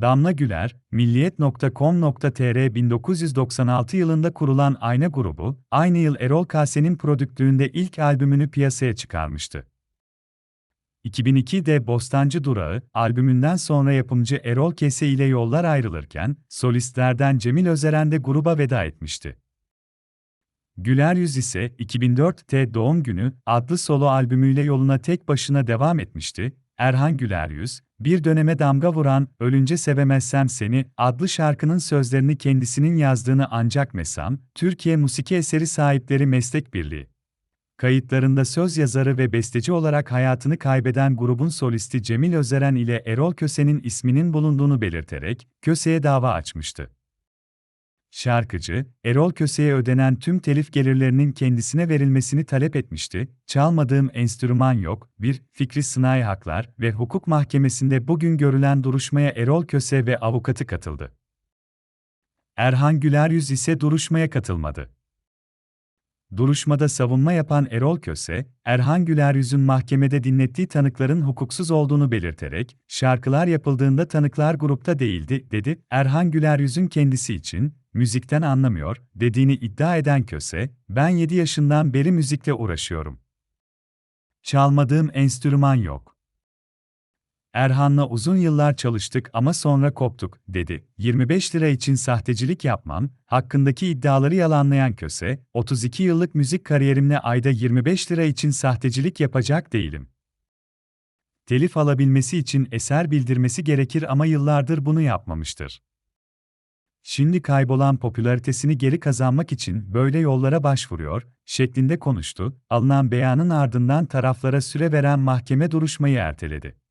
Damla Güler, Milliyet.com.tr 1996 yılında kurulan Ayna grubu, aynı yıl Erol Kase'nin prodüktöründe ilk albümünü piyasaya çıkarmıştı. 2002'de Bostancı Durağı, albümünden sonra yapımcı Erol Kese ile yollar ayrılırken, solistlerden Cemil Özeren de gruba veda etmişti. Güler Yüz ise 2004'te Doğum Günü adlı solo albümüyle yoluna tek başına devam etmişti. Erhan Güler Yüz, bir döneme damga vuran Ölünce Sevemezsem Seni adlı şarkının sözlerini kendisinin yazdığını ancak Mesam, Türkiye Musiki Eseri Sahipleri Meslek Birliği. Kayıtlarında söz yazarı ve besteci olarak hayatını kaybeden grubun solisti Cemil Özeren ile Erol Köse'nin isminin bulunduğunu belirterek, Köse'ye dava açmıştı. Şarkıcı, Erol Köse'ye ödenen tüm telif gelirlerinin kendisine verilmesini talep etmişti. Çalmadığım enstrüman yok, bir Fikri Sınai Haklar ve Hukuk Mahkemesi'nde bugün görülen duruşmaya Erol Köse ve avukatı katıldı. Erhan Güler Yüz ise duruşmaya katılmadı. Duruşmada savunma yapan Erol Köse, Erhan Güler Yüz'ün mahkemede dinlettiği tanıkların hukuksuz olduğunu belirterek, şarkılar yapıldığında tanıklar grupta değildi, dedi. Erhan Güler Yüz'ün kendisi için, müzikten anlamıyor, dediğini iddia eden Köse, ben 7 yaşından beri müzikle uğraşıyorum. Çalmadığım enstrüman yok. Erhan'la uzun yıllar çalıştık ama sonra koptuk, dedi. 25 lira için sahtecilik yapmam, hakkındaki iddiaları yalanlayan Köse, 32 yıllık müzik kariyerimle ayda 25 lira için sahtecilik yapacak değilim. Telif alabilmesi için eser bildirmesi gerekir ama yıllardır bunu yapmamıştır. Şimdi kaybolan popülaritesini geri kazanmak için böyle yollara başvuruyor, şeklinde konuştu, alınan beyanın ardından taraflara süre veren mahkeme duruşmayı erteledi.